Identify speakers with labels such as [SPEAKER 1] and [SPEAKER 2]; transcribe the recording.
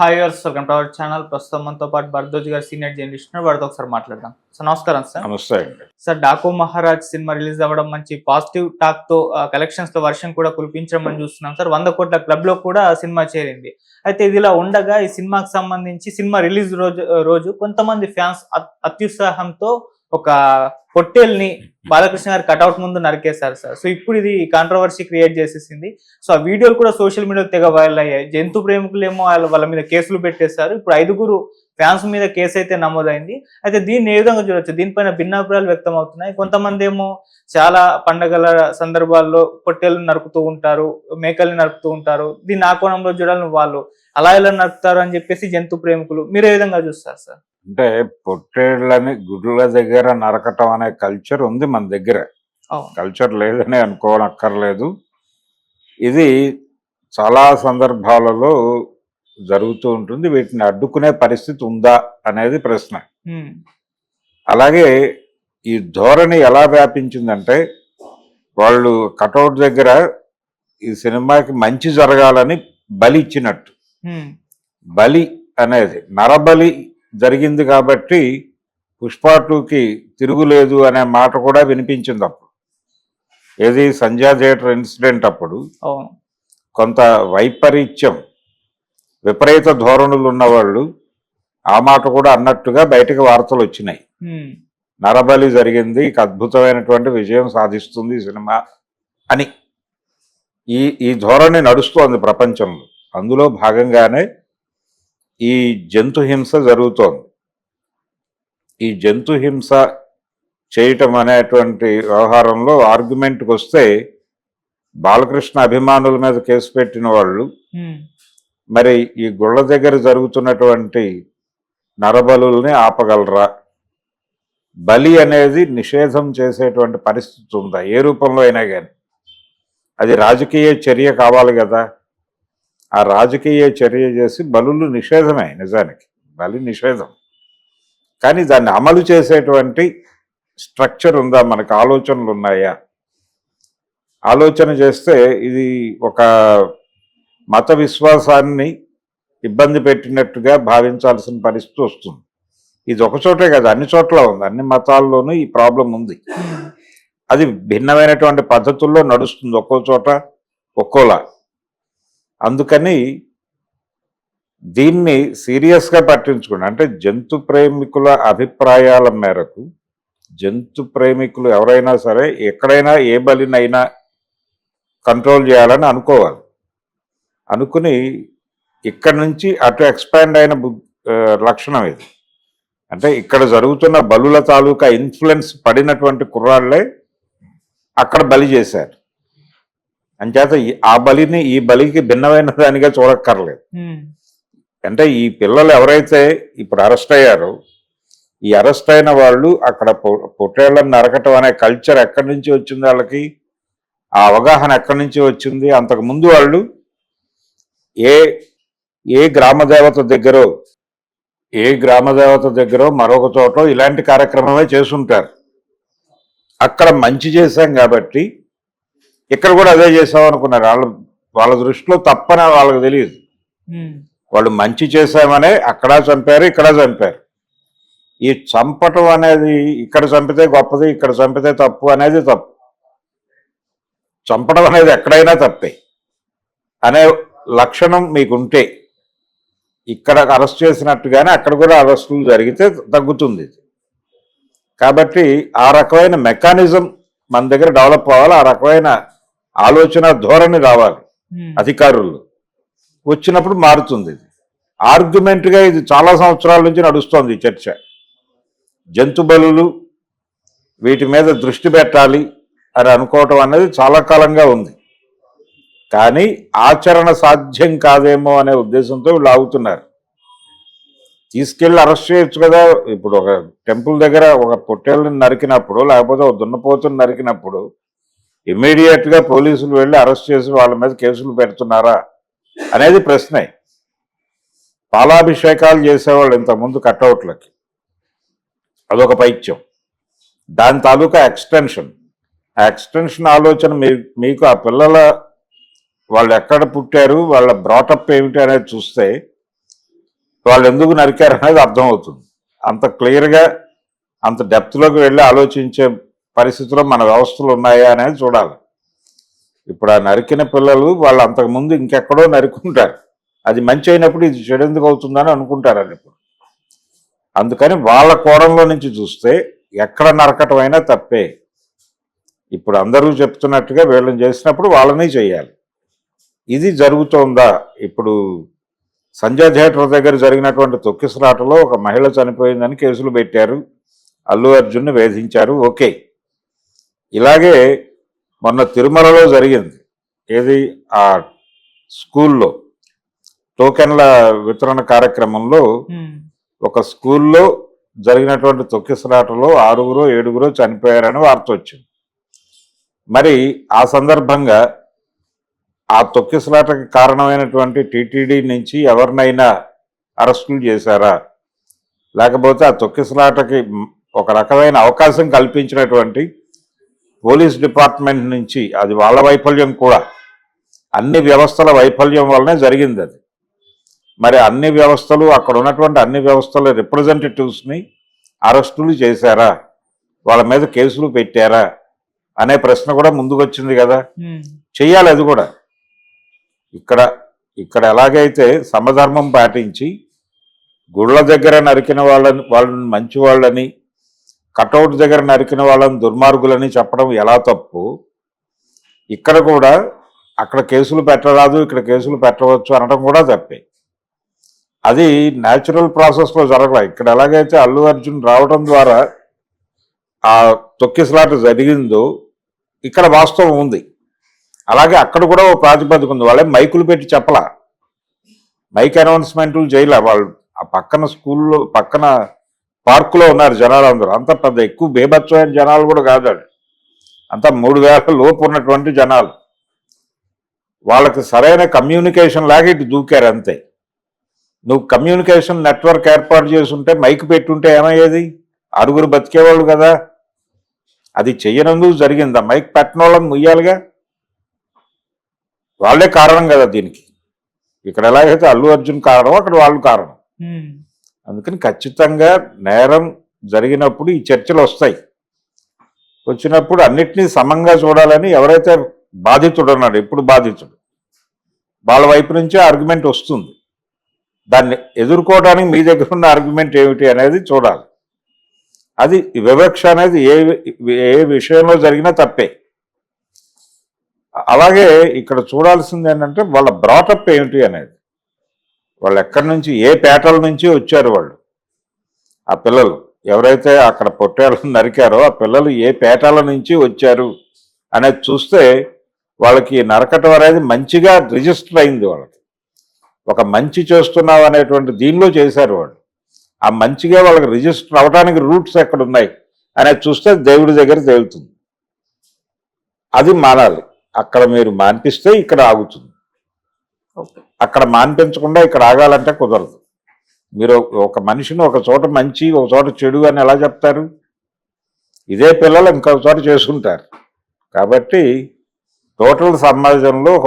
[SPEAKER 1] Hi viewers welcome to our channel ప్రస్తుతం మనతో పాటు భరద్వాజ్ గారు సీనియర్ జర్నలిస్ట్. వారితో ఒకసారి మాట్లాడదాం. సార్ నమస్కారం సార్.
[SPEAKER 2] నమస్తే
[SPEAKER 1] sir Daku Maharaj cinema release అవ్వడం మంచి పాజిటివ్ టాక్తో కలెక్షన్స్తో వర్షం కూడా కురిపించడం అని చూస్తున్నాం సార్. వంద కోట్ల క్లబ్లో కూడా సినిమా చేరింది. అయితే ఇదిలా ఉండగా ఈ సినిమాకి సంబంధించి సినిమా రిలీజ్ రోజు రోజు కొంతమంది ఫ్యాన్స్ అత్యుత్సాహంతో ఒక పొట్టేల్ని బాలకృష్ణ గారి కటౌట్ ముందు నరికేశారు సార్. సో ఇప్పుడు ఇది కాంట్రవర్సీ క్రియేట్ చేసేసింది. సో ఆ వీడియోలు కూడా సోషల్ మీడియాలో తెగ వైరల్ అయ్యాయి. జంతు ప్రేమికులేమో వాళ్ళ వాళ్ళ మీద కేసులు పెట్టేశారు. ఇప్పుడు ఐదుగురు ఫ్యాన్స్ మీద కేసు అయితే నమోదైంది. అయితే దీన్ని ఏ విధంగా చూడొచ్చు? దీనిపైన భిన్నాభిప్రాయాలు వ్యక్తం అవుతున్నాయి కొంతమంది ఏమో చాలా పండగల సందర్భాల్లో పొట్టేలు నరుకుతూ ఉంటారు మేకల్ని నరుకుతూ ఉంటారు. దీన్ని ఆ కోణంలో చూడాలని వాళ్ళు అలా ఎలా నరుకుతారు అని చెప్పేసి జంతు ప్రేమికులు మీరు ఏ విధంగా చూస్తారు సార్?
[SPEAKER 2] అంటే పొట్టేళ్ళని గుడ్ల దగ్గర నరకటం అనే కల్చర్ ఉంది మన దగ్గర. కల్చర్ లేదని అనుకోనక్కర్లేదు. ఇది చాలా సందర్భాలలో జరుగుతూ ఉంటుంది. వీటిని అడ్డుకునే పరిస్థితి ఉందా అనేది ప్రశ్న. అలాగే ఈ ధోరణి ఎలా వ్యాపించిందంటే వాళ్ళు కటౌట్ దగ్గర ఈ సినిమాకి మంచి జరగాలని బలి ఇచ్చినట్టు.
[SPEAKER 1] బలి
[SPEAKER 2] అనేది నరబలి జరిగింది కాబట్టి పుష్ప టూకి తిరుగులేదు అనే మాట కూడా వినిపించింది అప్పుడు. ఏది సంజయ్ థియేటర్ ఇన్సిడెంట్ అప్పుడు కొంత వైపరీత్యం విపరీత ధోరణులు ఉన్నవాళ్ళు ఆ మాట కూడా అన్నట్టుగా బయటకు వార్తలు వచ్చినాయి. నరబలి జరిగింది ఇక అద్భుతమైనటువంటి విజయం సాధిస్తుంది ఈ సినిమా అని. ఈ ఈ ధోరణి నడుస్తోంది ప్రపంచంలో. అందులో భాగంగానే ఈ జంతు హింస జరుగుతోంది. ఈ జంతు హింస చేయటం అనేటువంటి వ్యవహారంలో ఆర్గ్యుమెంట్కి వస్తే బాలకృష్ణ అభిమానుల మీద కేసు పెట్టిన వాళ్ళు మరి ఈ గుళ్ళ దగ్గర జరుగుతున్నటువంటి నరబలుల్ని ఆపగలరా? బలి అనేది నిషేధం చేసేటువంటి పరిస్థితి ఉందా? ఏ రూపంలో అయినా కానీ అది రాజకీయ చర్య కావాలి కదా. ఆ రాజకీయ చర్య చేసి బలులు నిషేధమే నిజానికి బలి నిషేధం. కానీ దాన్ని అమలు చేసేటువంటి స్ట్రక్చర్ ఉందా? మనకు ఆలోచనలు ఉన్నాయా? ఆలోచన చేస్తే ఇది ఒక మత విశ్వాసాన్ని ఇబ్బంది పెట్టినట్టుగా భావించాల్సిన పరిస్థితి వస్తుంది. ఇది ఒక చోటే కదా అన్ని చోట్ల ఉంది. అన్ని మతాల్లోనూ ఈ ప్రాబ్లం ఉంది.
[SPEAKER 1] ఉమ్,
[SPEAKER 2] అది భిన్నమైనటువంటి పద్ధతుల్లో నడుస్తుంది ఒక్కో చోట ఒక్కోలా. అందుకని దీన్ని సీరియస్గా పట్టించుకోండి. అంటే జంతు ప్రేమికుల అభిప్రాయాల మేరకు జంతు ప్రేమికులు ఎవరైనా సరే ఎక్కడైనా ఏ బలినైనా కంట్రోల్ చేయాలని అనుకోవాలి. అనుకుని ఇక్కడ నుంచి అటు ఎక్స్పాండ్ అయిన లక్షణం ఇది. అంటే ఇక్కడ జరుగుతున్న బలుల తాలూకా ఇన్ఫ్లుయెన్స్ పడినటువంటి కుర్రాళ్ళే అక్కడ బలి చేశారు. అంచేత ఈ- ఆ బలిని ఈ బలికి భిన్నమైన దానిగా చూడక్కర్లేదు. అంటే ఈ పిల్లలు ఎవరైతే ఇప్పుడు అరెస్ట్ అయ్యారో ఈ అరెస్ట్ అయిన వాళ్ళు అక్కడ పొ- పొట్టేళ్ళను నరకటం అనే కల్చర్ ఎక్కడి నుంచి వచ్చింది వాళ్ళకి? ఆ అవగాహన ఎక్కడి నుంచి వచ్చింది? అంతకు ముందు వాళ్ళు ఏ ఏ గ్రామ దేవత దగ్గరో ఏ గ్రామ దేవత దగ్గరో మరొక చోట ఇలాంటి కార్యక్రమమే చేసుంటారు. అక్కడ మంచి చేశాం కాబట్టి ఇక్కడ కూడా అదే చేసాం అనుకున్నారు. వాళ్ళ వాళ్ళ దృష్టిలో తప్పని వాళ్ళకి తెలియదు. వాళ్ళు మంచి చేశామనే అక్కడ చంపారు ఇక్కడ చంపారు. ఈ చంపటం అనేది ఇక్కడ చంపితే గొప్పది ఇక్కడ చంపితే తప్పు అనేది తప్పు. చంపడం అనేది ఎక్కడైనా తప్పే. అనే లక్షణం మీకుంటే ఇక్కడ అరెస్ట్ చేసినట్టుగానే అక్కడ కూడా అరెస్టులు జరిగితే తగ్గుతుంది. కాబట్టి ఆ రకమైన మెకానిజం మన దగ్గర డెవలప్ అవ్వాలి ఆ రకమైన ఆలోచన ధోరణి రావాలి. అధికారులు. వచ్చినప్పుడు మారుతుంది ఇది. ఆర్గ్యుమెంట్గా ఇది చాలా సంవత్సరాల నుంచి నడుస్తోంది చర్చ. జంతు బలులు వీటి మీద దృష్టి పెట్టాలి అని అనుకోవటం అనేది చాలా కాలంగా ఉంది. కానీ ఆచరణ సాధ్యం కాదేమో అనే ఉద్దేశంతో వీళ్ళు ఆగుతున్నారు. తీసుకెళ్ళి అరెస్ట్ చేయొచ్చు కదా. ఇప్పుడు ఒక టెంపుల్ దగ్గర ఒక పొట్టేళ్ళని నరికినప్పుడు లేకపోతే ఒక దున్నపోతుని నరికినప్పుడు ఇమ్మీడియట్గా పోలీసులు వెళ్ళి అరెస్ట్ చేసి వాళ్ళ మీద కేసులు పెడుతున్నారా అనేది ప్రశ్నే. పాలాభిషేకాలు చేసేవాళ్ళు ఇంతకుముందు కట్అవుట్లకి. అదొక పైత్యం. దాని తాలూకా ఎక్స్టెన్షన్. ఆ ఎక్స్టెన్షన్ ఆలోచన మీ మీకు ఆ పిల్లల వాళ్ళు ఎక్కడ పుట్టారు వాళ్ళ బ్రాటప్ ఏమిటి అనేది చూస్తే వాళ్ళు ఎందుకు నరికారు అనేది అర్థమవుతుంది. అంత క్లియర్గా అంత డెప్త్లోకి వెళ్ళి ఆలోచించే పరిస్థితుల్లో మన వ్యవస్థలు ఉన్నాయా అనేది చూడాలి. ఇప్పుడు ఆ నరికిన పిల్లలు వాళ్ళు అంతకుముందు ఇంకెక్కడో నరుకుంటారు అది మంచి అయినప్పుడు ఇది చెడెందుకు అవుతుందని అనుకుంటారని ఇప్పుడు. అందుకని వాళ్ళ కోణంలో నుంచి చూస్తే ఎక్కడ నరకటం అయినా తప్పే. ఇప్పుడు అందరూ చెప్తున్నట్టుగా వీళ్ళని చేసినప్పుడు వాళ్ళనే చేయాలి. ఇది జరుగుతోందా? ఇప్పుడు సంజయ్ థియేటర్ దగ్గర జరిగినటువంటి తొక్కిసలాటలో ఒక మహిళ చనిపోయిందని కేసులు పెట్టారు. అల్లు అర్జున్ని వేధించారు. ఓకే. ఇలాగే మొన్న తిరుమలలో జరిగింది. ఏది? ఆ స్కూల్లో టోకెన్ల వితరణ కార్యక్రమంలో ఒక స్కూల్లో జరిగినటువంటి తొక్కిసలాటలో ఆరుగురు ఏడుగురు చనిపోయారని వార్త వచ్చింది. మరి ఆ సందర్భంగా ఆ తొక్కిసలాటకి కారణమైనటువంటి టీటీడీ నుంచి ఎవరినైనా అరెస్టులు చేశారా? లేకపోతే ఆ తొక్కిసలాటకి ఒక రకమైన అవకాశం కల్పించినటువంటి పోలీస్ డిపార్ట్మెంట్ నుంచి అది వాళ్ళ వైఫల్యం కూడా. అన్ని వ్యవస్థల వైఫల్యం వల్లనే జరిగింది అది. మరి అన్ని వ్యవస్థలు అక్కడ ఉన్నటువంటి అన్ని వ్యవస్థల రిప్రజెంటేటివ్స్ని అరెస్టులు చేశారా? వాళ్ళ మీద కేసులు పెట్టారా? అనే ప్రశ్న కూడా ముందుకు వచ్చింది కదా చెయ్యాలి అది కూడా. ఇక్కడ ఇక్కడ ఎలాగైతే సమధర్మం పాటించి గుళ్ళ దగ్గర నరికిన వాళ్ళని వాళ్ళని మంచి వాళ్ళని కటౌట్ దగ్గర నరికిన వాళ్ళని దుర్మార్గులని చెప్పడం ఎలా తప్పు? ఇక్కడ కూడా అక్కడ కేసులు పెట్టరాదు ఇక్కడ కేసులు పెట్టవచ్చు అనడం కూడా తప్పే. అది న్యాచురల్ ప్రాసెస్లో జరగలే. ఇక్కడ ఎలాగైతే అల్లు అర్జున్ రావడం ద్వారా ఆ తొక్కిసలాట జరిగిందో ఇక్కడ వాస్తవం ఉంది. అలాగే అక్కడ కూడా ఓ ప్రాతిపదిక ఉంది. వాళ్ళే మైకులు పెట్టి చెప్పలా? మైక్ అనౌన్స్మెంట్లు చేయలే? వాళ్ళు ఆ పక్కన స్కూల్లో పక్కన పార్కులో ఉన్నారు జనాలు అందరూ. అంత పెద్ద ఎక్కువ బేభత్సమైన జనాలు కూడా కాదు వాళ్ళు అంతా మూడు వేల లోపు ఉన్నటువంటి జనాలు. వాళ్ళకి సరైన కమ్యూనికేషన్ లాగా ఇటు దూకారు అంతే. నువ్వు కమ్యూనికేషన్ నెట్వర్క్ ఏర్పాటు చేసి ఉంటే మైక్ పెట్టుంటే ఏమయ్యేది? ఆరుగురు బతికేవాళ్ళు కదా. అది చెయ్యనందుకు జరిగిందా. మైక్ పెట్టిన వాళ్ళని ముయ్యాలిగా. వాళ్ళే కారణం కదా దీనికి. ఇక్కడ ఎలాగైతే అల్లు అర్జున్ కారణం అక్కడ వాళ్ళు కారణం. అందుకని ఖచ్చితంగా నేరం జరిగినప్పుడు ఈ చర్చలు వస్తాయి వచ్చినప్పుడు అన్నిటినీ సమంగా చూడాలని ఎవరైతే బాధితుడు అన్నాడు ఎప్పుడు బాధితుడు వాళ్ళ వైపు నుంచే ఆర్గ్యుమెంట్ వస్తుంది. దాన్ని ఎదుర్కోవడానికి మీ దగ్గర ఉన్న ఆర్గ్యుమెంట్ ఏమిటి అనేది చూడాలి. అది వివక్ష అనేది ఏ ఏ విషయంలో జరిగినా తప్పే. అలాగే ఇక్కడ చూడాల్సింది ఏంటంటే వాళ్ళ బ్రాటప్ ఏమిటి అనేది. వాళ్ళు ఎక్కడి నుంచి ఏ పేటల నుంచి వచ్చారు వాళ్ళు? ఆ పిల్లలు. ఎవరైతే అక్కడ పొట్టేళ్ళను నరికారో ఆ పిల్లలు ఏ పేటాల నుంచి వచ్చారు అనేది చూస్తే వాళ్ళకి నరకటం అనేది మంచిగా రిజిస్టర్ అయింది వాళ్ళకి. ఒక మంచి చేస్తున్నావు అనేటువంటి దీనిలో చేశారు వాళ్ళు. ఆ మంచిగా వాళ్ళకి రిజిస్టర్ అవడానికి రూట్స్ ఎక్కడ ఉన్నాయి అనేది చూస్తే దేవుడి దగ్గర తేలుతుంది. అది మానాలి. అక్కడ మీరు మాన్పిస్తే ఇక్కడ ఆగుతుంది. అక్కడ మాన్పించకుండా ఇక్కడ ఆగాలంటే కుదరదు. మీరు ఒక మనిషిని ఒక చోట మంచి ఒక చోట చెడు అని ఎలా చెప్తారు? ఇదే పిల్లలు ఇంకొక చోట చేసుకుంటారు. కాబట్టి టోటల్ సమాజంలో ఒక